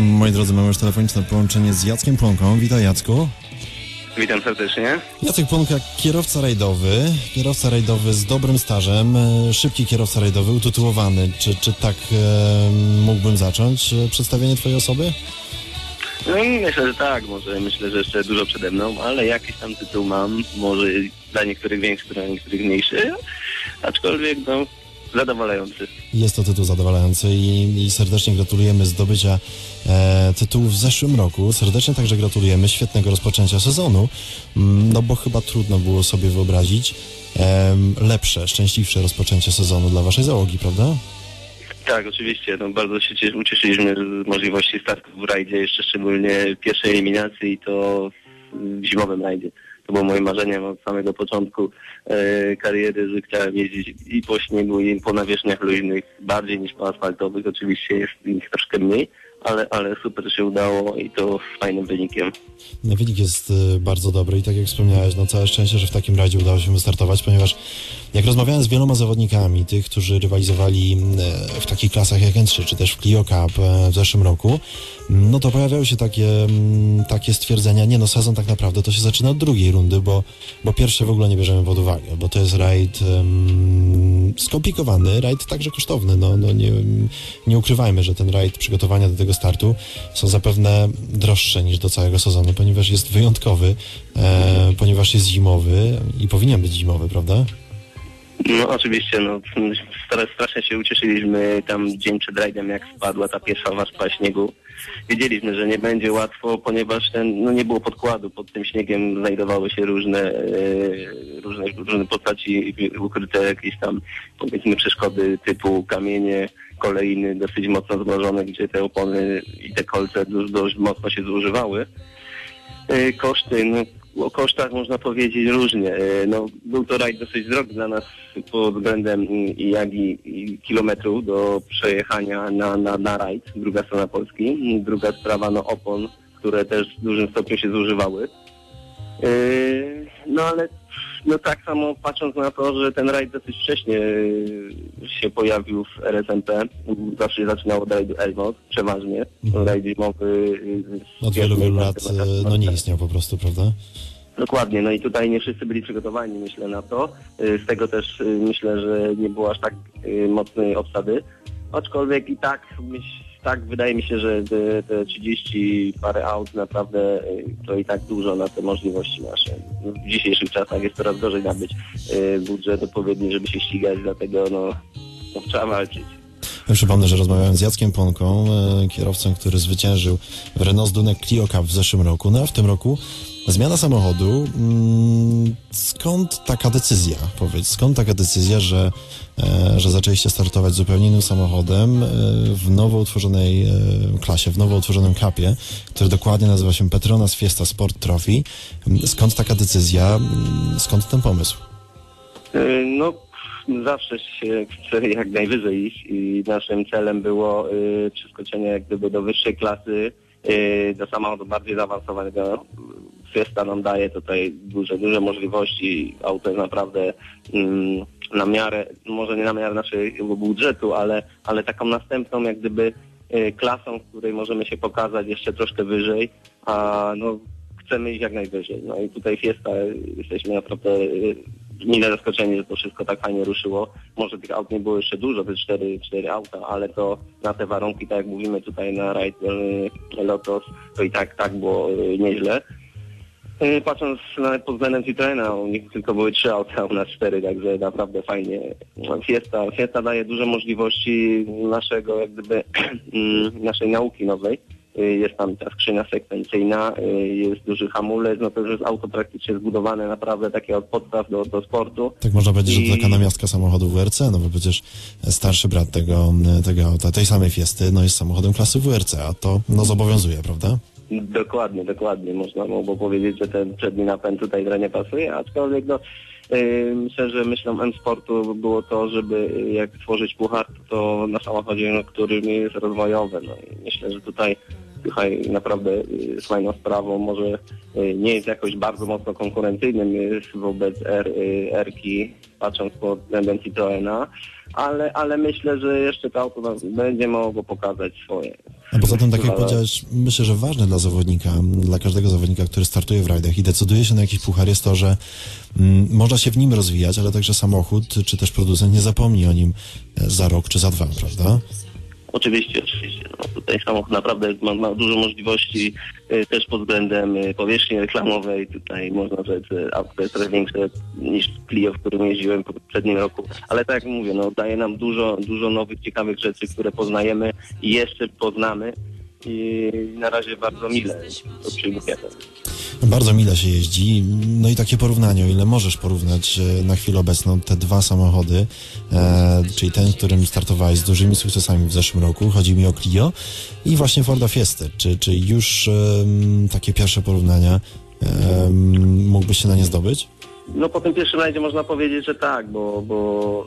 Moi drodzy, mamy już telefoniczne połączenie z Jackiem Plonką. Witaj Jacku. Witam serdecznie. Jacek Plonka, kierowca rajdowy, kierowca rajdowy z dobrym stażem, e, szybki kierowca rajdowy, utytułowany. Czy, czy tak e, mógłbym zacząć e, przedstawienie twojej osoby? No myślę, że tak, może myślę, że jeszcze dużo przede mną, ale jakiś tam tytuł mam, może dla niektórych większy, dla niektórych mniejszy, aczkolwiek no zadowalający. Jest to tytuł zadowalający i, i serdecznie gratulujemy zdobycia e, tytułu w zeszłym roku. Serdecznie także gratulujemy świetnego rozpoczęcia sezonu, mm, no bo chyba trudno było sobie wyobrazić em, lepsze, szczęśliwsze rozpoczęcie sezonu dla waszej załogi, prawda? Tak, oczywiście, no bardzo się cies- ucieszyliśmy z możliwości startu w rajdzie, jeszcze szczególnie pierwszej eliminacji i to w zimowym rajdzie. To było moje marzenie od samego początku e, kariery, że chciałem jeździć i po śniegu, i po nawierzchniach luźnych, bardziej niż po asfaltowych. Oczywiście jest ich troszkę mniej, ale, ale super się udało i to z fajnym wynikiem. No, Wynik jest y, bardzo dobry i tak jak wspomniałeś, no całe szczęście, że w takim rajdzie udało się wystartować, ponieważ jak rozmawiałem z wieloma zawodnikami, tych, którzy rywalizowali e, w takich klasach jak N3, czy też w Clio Cup e, w zeszłym roku, no to pojawiały się takie, mm, takie stwierdzenia, nie no, sezon tak naprawdę to się zaczyna od drugiej rundy, bo, bo pierwsze w ogóle nie bierzemy pod uwagę, bo to jest rajd em, skomplikowany, rajd także kosztowny, no, no nie, nie ukrywajmy, że ten rajd, przygotowania do tego startu są zapewne droższe niż do całego sezonu, ponieważ jest wyjątkowy, e, ponieważ jest zimowy i powinien być zimowy, prawda? No oczywiście, no stra- strasznie się ucieszyliśmy tam dzień przed rajdem, jak spadła ta pierwsza warstwa śniegu. Wiedzieliśmy, że nie będzie łatwo, ponieważ ten, no nie było podkładu. Pod tym śniegiem znajdowały się różne, e, różne, różne postaci ukryte, jakieś tam powiedzmy przeszkody typu kamienie, kolejny dosyć mocno zmrożone, gdzie te opony i te kolce dość, dość mocno się zużywały. E, Koszty, no o kosztach można powiedzieć różnie. E, No, był to rajd dosyć drogi dla nas pod względem mm, jak i, kilometrów do przejechania na, na, na rajd, druga strona Polski. Druga sprawa, no opon, które też w dużym stopniu się zużywały. E, No ale no tak samo patrząc na to, że ten rajd dosyć wcześnie e, się pojawił w RSMP, zawsze się zaczynał od rajdu Elmos, przeważnie. Mhm. Rajd zimowy. e, Od wielu, wielu lat e, no nie istniał po prostu, prawda? Dokładnie, no i tutaj nie wszyscy byli przygotowani, myślę, na to. Z tego też myślę, że nie było aż tak mocnej obsady. Aczkolwiek i tak, myśl, tak wydaje mi się, że te, te 30 parę aut naprawdę y, to i tak dużo na te możliwości nasze. W dzisiejszych czasach jest coraz gorzej nabyć y, budżet odpowiedni, żeby się ścigać, dlatego no, no trzeba walczyć. Przypomnę, że rozmawiałem z Jackiem Ponką, e, kierowcą, który zwyciężył w Renault Dunek Clio Cup w zeszłym roku. No a w tym roku zmiana samochodu. Mm, Skąd taka decyzja? Powiedz, skąd taka decyzja, że, e, że zaczęliście startować zupełnie innym samochodem e, w nowo utworzonej e, klasie, w nowo utworzonym kapie, który dokładnie nazywa się Petronas Fiesta Sport Trophy. Mm, Skąd taka decyzja? Mm, Skąd ten pomysł? No, zawsze się chce jak najwyżej iść i naszym celem było przeskoczenie jak gdyby do wyższej klasy, do samochodu bardziej zaawansowanego. Fiesta nam daje tutaj duże, duże możliwości. Auto jest naprawdę mm, na miarę, może nie na miarę naszego budżetu, ale, ale taką następną jak gdyby y, klasą, w której możemy się pokazać jeszcze troszkę wyżej, a no chcemy iść jak najwyżej. No i tutaj Fiesta, jesteśmy naprawdę y, mile zaskoczeni, że to wszystko tak fajnie ruszyło. Może tych aut nie było jeszcze dużo, jest cztery, cztery auta, ale to na te warunki, tak jak mówimy tutaj na Ride y, Lotos, to i tak tak było nieźle. Y, Patrząc na pod względem Citroena, u nich tylko były trzy auta, u nas cztery, także naprawdę fajnie. Fiesta, Fiesta daje duże możliwości naszego, jak gdyby, mm, naszej nauki nowej. Y, Jest tam ta skrzynia sekwencyjna, y, jest duży hamulec, no to już jest auto praktycznie zbudowane naprawdę takie od podstaw do, do sportu. Tak można powiedzieć, że to I- taka namiastka samochodu WRC, no bo przecież starszy brat tego, tego auta, tej samej Fiesty, no jest samochodem klasy WRC, a to no zobowiązuje, prawda? Dokładnie, dokładnie. Można było powiedzieć, że ten przedni napęd tutaj gra nie pasuje, aczkolwiek no, myślę, że myślą M-Sportu było to, żeby yy, jak tworzyć puchar, to na samochodzie, no, który jest rozwojowy. No, i myślę, że tutaj tutaj naprawdę jest fajną sprawą. Może yy, nie jest jakoś bardzo mocno konkurencyjnym jest wobec R, R-ki, patrząc pod względem Citroena, ale, ale myślę, że jeszcze to auto będzie mogło pokazać swoje, A poza tym, tak jak powiedziałeś, myślę, że ważne dla zawodnika, dla każdego zawodnika, który startuje w rajdach i decyduje się na jakiś puchar, jest to, że mm, można się w nim rozwijać, ale także samochód, czy też producent nie zapomni o nim e, za rok czy za dwa, prawda? Oczywiście, oczywiście. No, tutaj samochód naprawdę ma, ma dużo możliwości y, też pod względem y, powierzchni reklamowej. Tutaj można rzec, że auto jest trochę większe niż Clio, w którym jeździłem w poprzednim roku. Ale tak jak mówię, no, daje nam dużo, dużo nowych, ciekawych rzeczy, które poznajemy i jeszcze poznamy. I na razie bardzo mile to przyjmujemy. Bardzo mile się jeździ. No i takie porównanie, o ile możesz porównać e, na chwilę obecną te dwa samochody, e, czyli ten, którym startowałeś z dużymi sukcesami w zeszłym roku, chodzi mi o Clio i właśnie Forda Fiesta. Czy, czy już em, takie pierwsze porównania em, mógłbyś się na nie zdobyć? No po tym pierwszym rajdzie można powiedzieć, że tak, bo, bo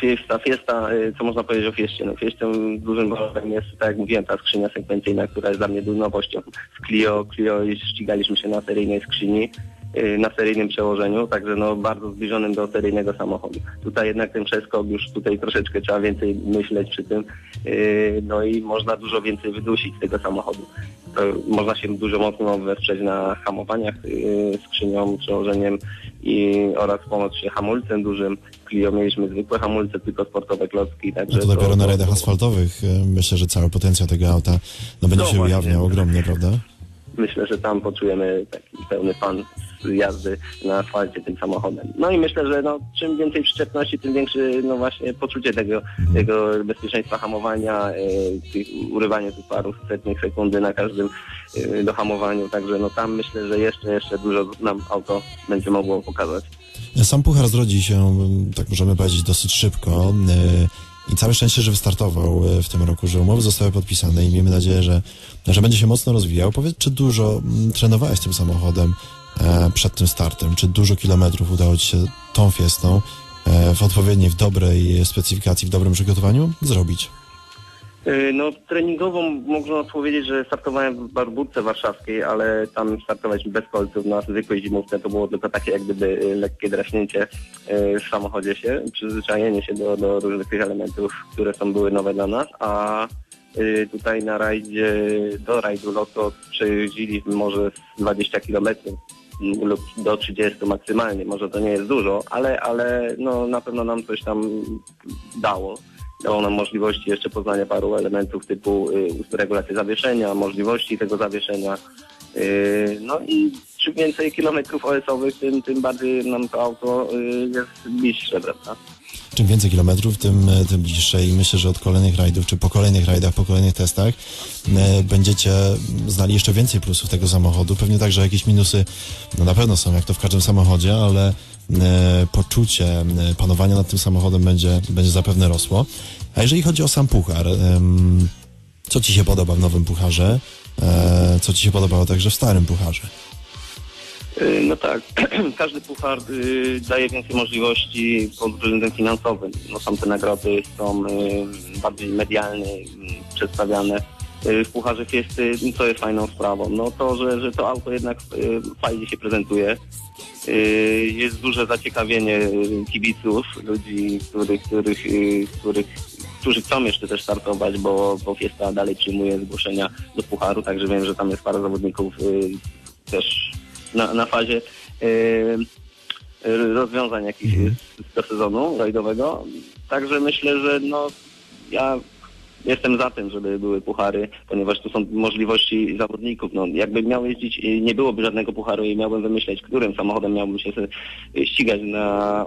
Fiesta, Fiesta, y, co można powiedzieć o Fieście? No Fieście dużym walorem jest, tak jak mówiłem, ta skrzynia sekwencyjna, która jest dla mnie nowością. W Clio, Clio ścigaliśmy się na seryjnej skrzyni, na seryjnym przełożeniu, także no bardzo zbliżonym do seryjnego samochodu. Tutaj jednak ten przeskok już tutaj troszeczkę trzeba więcej myśleć przy tym, y, no i można dużo więcej wydusić z tego samochodu. To można się dużo mocno wesprzeć na hamowaniach y, skrzynią, przełożeniem i oraz pomóc się hamulcem dużym. Clio mieliśmy zwykłe hamulce, tylko sportowe klocki, także No to dopiero na rajdach asfaltowych myślę, że cały potencjał tego auta no, będzie No się właśnie. ujawniał ogromnie, prawda? myślę, że tam poczujemy taki pełny fan jazdy na asfalcie tym samochodem. No i myślę, że no, czym więcej przyczepności, tym większe no właśnie poczucie tego, tego bezpieczeństwa hamowania, e, tych, urywanie tych paru setnych sekundy na każdym e, dohamowaniu. Także no tam myślę, że jeszcze, jeszcze dużo nam auto będzie mogło pokazać. Sam puchar zrodzi się, tak możemy powiedzieć, dosyć szybko e, i całe szczęście, że wystartował w tym roku, że umowy zostały podpisane i miejmy nadzieję, że, że będzie się mocno rozwijał. Powiedz, czy dużo m, trenowałeś tym samochodem przed tym startem? Czy dużo kilometrów udało Ci się tą fiestą e, w odpowiedniej, w dobrej specyfikacji, w dobrym przygotowaniu zrobić? Y, No treningową można powiedzieć, że startowałem w Barbórce Warszawskiej, ale tam startowaliśmy bez kolców na zwykłej zimówce. To było tylko takie jak gdyby lekkie draśnięcie w samochodzie się, przyzwyczajenie się do, do różnych tych elementów, które są były nowe dla nas, a tutaj na rajdzie, do rajdu Lotto przejeździliśmy może z 20 kilometrów lub do 30 maksymalnie. Może to nie jest dużo, ale, ale no, na pewno nam coś tam dało dało nam możliwości jeszcze poznania paru elementów typu y, regulacji zawieszenia, możliwości tego zawieszenia. Y, no i czym więcej kilometrów OS-owych, tym, tym bardziej nam to auto y, jest bliższe, prawda? Czym więcej kilometrów, tym, e, tym bliższe i myślę, że od kolejnych rajdów, czy po kolejnych rajdach, po kolejnych testach e, będziecie znali jeszcze więcej plusów tego samochodu. Pewnie także jakieś minusy, no na pewno są, jak to w każdym samochodzie, ale e, poczucie panowania nad tym samochodem będzie, będzie zapewne rosło. A jeżeli chodzi o sam puchar, co Ci się podoba w nowym pucharze? Co Ci się podobało także w starym pucharze? Y, No tak, każdy puchar y, daje więcej możliwości pod względem finansowym. No są te nagrody są y, bardziej medialnie przedstawiane. W pucharze Fiesty, co jest fajną sprawą? No to, że, że to auto jednak fajnie się prezentuje. Jest duże zaciekawienie kibiców, ludzi, których, których, których, którzy chcą jeszcze też startować, bo, bo Fiesta dalej przyjmuje zgłoszenia do pucharu, także wiem, że tam jest parę zawodników też na, na fazie y, rozwiązań jakichś z- do sezonu rajdowego. Także myślę, że no ja jestem za tym, żeby były puchary, ponieważ tu są możliwości zawodników. No, jakby miał jeździć, nie byłoby żadnego pucharu i miałbym wymyśleć, którym samochodem miałbym się ścigać na,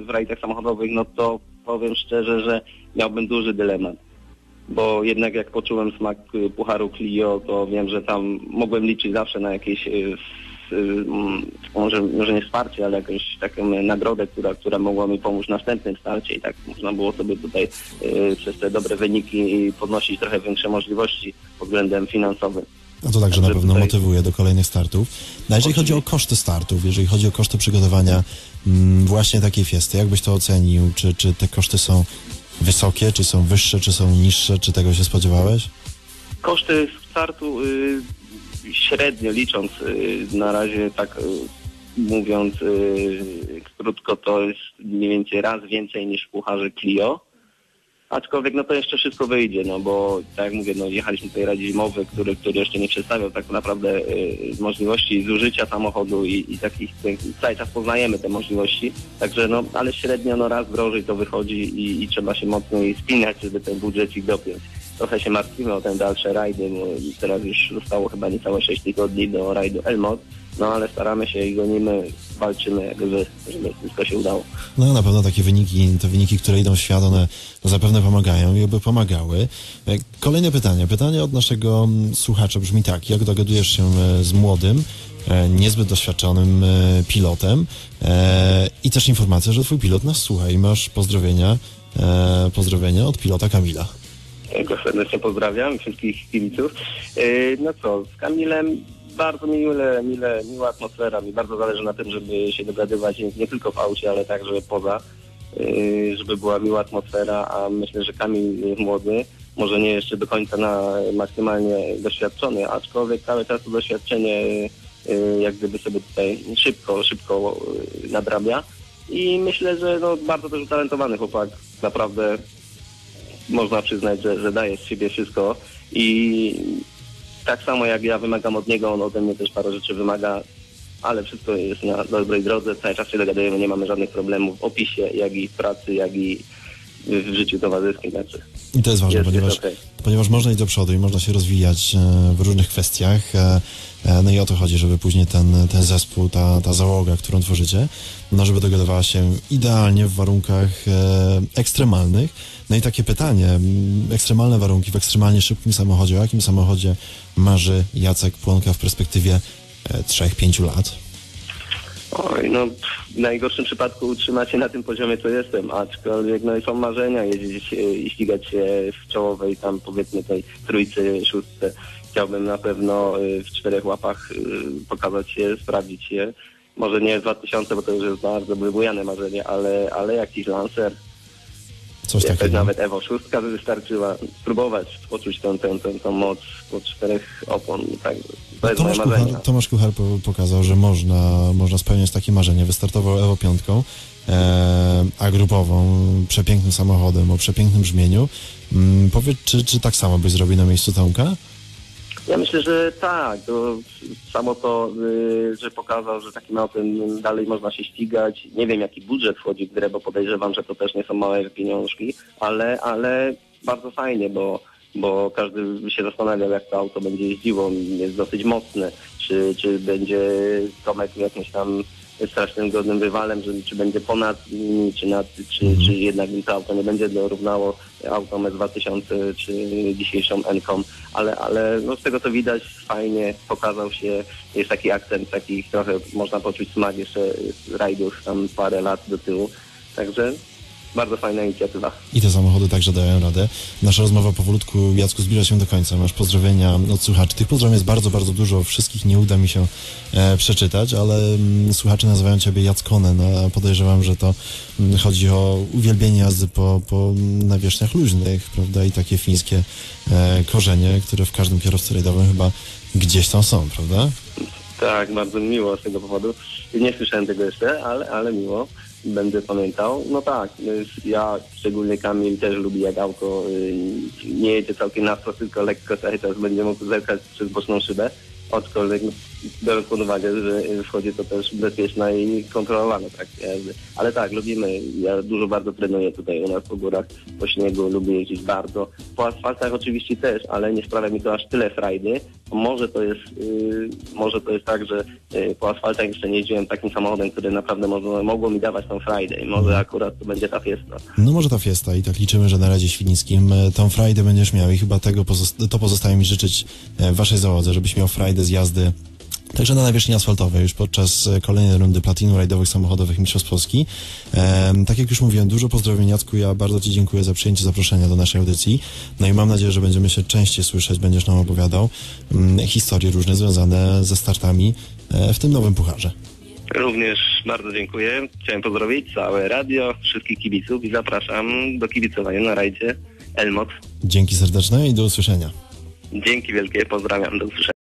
y, w rajdach samochodowych, no to powiem szczerze, że miałbym duży dylemat. Bo jednak jak poczułem smak pucharu Clio, to wiem, że tam mogłem liczyć zawsze na jakieś mm, może, może nie wsparcie, ale jakąś taką y, nagrodę, która, która mogła mi pomóc w następnym starcie i tak można było sobie tutaj y, przez te dobre wyniki podnosić trochę większe możliwości pod względem finansowym. No to także na pewno tutaj- motywuje do kolejnych startów. No a jeżeli chodzi o koszty startów, jeżeli chodzi o koszty przygotowania mm, właśnie takiej fiesty, jak byś to ocenił? Czy, czy te koszty są wysokie, czy są wyższe, czy są niższe? Czy tego się spodziewałeś? Koszty startu y, średnio licząc y, na razie tak y, mówiąc y, krótko to jest mniej więcej raz więcej niż w pucharze Clio. Aczkolwiek no to jeszcze wszystko wyjdzie, no bo tak jak mówię, no jechaliśmy tutaj rajd zimowy, który, który jeszcze nie przedstawiał tak naprawdę możliwości zużycia samochodu i, i takich, cały czas poznajemy te możliwości, także no, ale średnio no raz drożej to wychodzi i, i trzeba się mocniej spinać, żeby ten budżecik dopiąć. Trochę się martwimy o ten dalsze rajdy, bo teraz już zostało chyba niecałe 6 tygodni do rajdu Elmot, no ale staramy się i gonimy, walczymy, jakby, żeby wszystko się udało. No na pewno takie wyniki, te wyniki, które idą w świat, one zapewne pomagają i oby pomagały. E, Kolejne pytanie. Pytanie od naszego mm, słuchacza brzmi tak. Jak dogadujesz się e, z młodym, e, niezbyt doświadczonym pilotem i też informacja, że twój pilot nas słucha i masz pozdrowienia, pozdrowienia od pilota Kamila. Ja go serdecznie pozdrawiam, wszystkich kibiców. Yy, No co, z Kamilem bardzo mile, mile, miła atmosfera. Mi bardzo zależy na tym, żeby się dogadywać nie, tylko w aucie, ale także poza, yy, żeby była miła atmosfera, a myślę, że Kamil młody, może nie jeszcze do końca na maksymalnie doświadczony, aczkolwiek cały czas to doświadczenie yy, jak gdyby sobie tutaj szybko, szybko nadrabia. I myślę, że no, bardzo też utalentowany chłopak, naprawdę można przyznać, że, że daje z siebie wszystko i tak samo jak ja wymagam od niego, on ode mnie też parę rzeczy wymaga, ale wszystko jest na dobrej drodze, cały czas się dogadujemy, nie mamy żadnych problemów w opisie, jak i w pracy, jak i w życiu towarzyskim. Znaczy, I to jest ważne, jest, ponieważ, okej. ponieważ można iść do przodu i można się rozwijać e, w różnych kwestiach. e, e, No i o to chodzi, żeby później ten, ten zespół, ta, ta załoga, którą tworzycie, no żeby dogadywała się idealnie w warunkach ekstremalnych. No i takie pytanie, ekstremalne warunki w ekstremalnie szybkim samochodzie, o jakim samochodzie marzy Jacek Płonka w perspektywie e, 3-5 lat? Oj, no w najgorszym przypadku utrzymać się na tym poziomie, co jestem, aczkolwiek no i są marzenia jeździć i ścigać się w czołowej tam powiedzmy tej trójce, szóstce. Chciałbym na pewno e, w czterech łapach e, pokazać się, sprawdzić się. Może nie w 2000, bo to już jest bardzo wybujane marzenie, ale, ale jakiś lancer, Coś jakaś takiego. nawet Evo 6 by wystarczyła spróbować poczuć tę, tę, tę, tę moc po czterech opon. Tak, to jest moje Tomasz. Kuchar, Tomasz Kuchar po, pokazał, że można, można spełniać takie marzenie. Wystartował Evo 5, e, a grupową, przepięknym samochodem, o przepięknym brzmieniu. Mm, powiedz, czy, czy tak samo byś zrobił na miejscu Tomka? Ja myślę, że tak. To samo to, y, że pokazał, że takim autem dalej można się ścigać. Nie wiem, jaki budżet wchodzi w grę, bo podejrzewam, że to też nie są małe pieniążki, ale, ale bardzo fajnie, bo, bo każdy się zastanawiał, jak to auto będzie jeździło. Jest dosyć mocne. Czy, czy będzie Tomek jakimś tam strasznym godnym rywalem, że, czy będzie ponad nimi, czy nad, czy, Mhm. czy jednak to auto nie będzie dorównało autom S2000 czy dzisiejszą Encom, ale, ale no z tego co widać fajnie pokazał się, jest taki akcent, taki trochę można poczuć smak jeszcze rajdów tam parę lat do tyłu, także bardzo fajna inicjatywa. I te samochody także dają radę. Nasza rozmowa powolutku, Jacku, zbliża się do końca. Masz pozdrowienia od słuchaczy. Tych pozdrowień jest bardzo, bardzo dużo. Wszystkich nie uda mi się e, przeczytać, ale mm, słuchacze nazywają ciebie Jackonen, a podejrzewam, że to mm, chodzi o uwielbienie jazdy po, po mm, nawierzchniach luźnych, prawda? I takie fińskie e, korzenie, które w każdym kierowcy rajdowym chyba gdzieś tam są, prawda? Tak, bardzo mi miło z tego powodu. Nie słyszałem tego jeszcze, ale, ale miło. Będę pamiętał. No tak, y, ja szczególnie Kamil też lubi jak auto y, nie jedzie całkiem na wprost, tylko lekko cały czas będzie mógł zerkać przez boczną szybę. Aczkolwiek no, biorąc pod uwagę, że wchodzi to też bezpieczna i kontrolowana trakcja jazdy. Ale tak, lubimy. Ja dużo bardzo trenuję tutaj u nas po górach, po śniegu, lubię jeździć bardzo. Po asfaltach oczywiście też, ale nie sprawia mi to aż tyle frajdy. Może to jest, y, może to jest tak, że y, po asfaltach jeszcze nie jeździłem takim samochodem, który naprawdę mogło, mogło mi dawać tą frajdę i może akurat to będzie ta fiesta. No może ta fiesta i tak liczymy, że na Radzie Świdnickim e, tą frajdę będziesz miał i chyba tego pozosta- to pozostaje mi życzyć e, waszej załodze, żebyś miał frajdę z jazdy Także na nawierzchni asfaltowej już podczas e, kolejnej rundy platinu rajdowych samochodowych Mistrzostw Polski. Tak jak już mówiłem, dużo pozdrowień Jacku, ja bardzo Ci dziękuję za przyjęcie zaproszenia do naszej audycji. No i mam nadzieję, że będziemy się częściej słyszeć, będziesz nam opowiadał mm, historie różne związane ze startami e, w tym nowym pucharze. Również bardzo dziękuję. Chciałem pozdrowić całe radio, wszystkich kibiców i zapraszam do kibicowania na rajdzie Elmot. Dzięki serdeczne i do usłyszenia. Dzięki wielkie, pozdrawiam, do usłyszenia.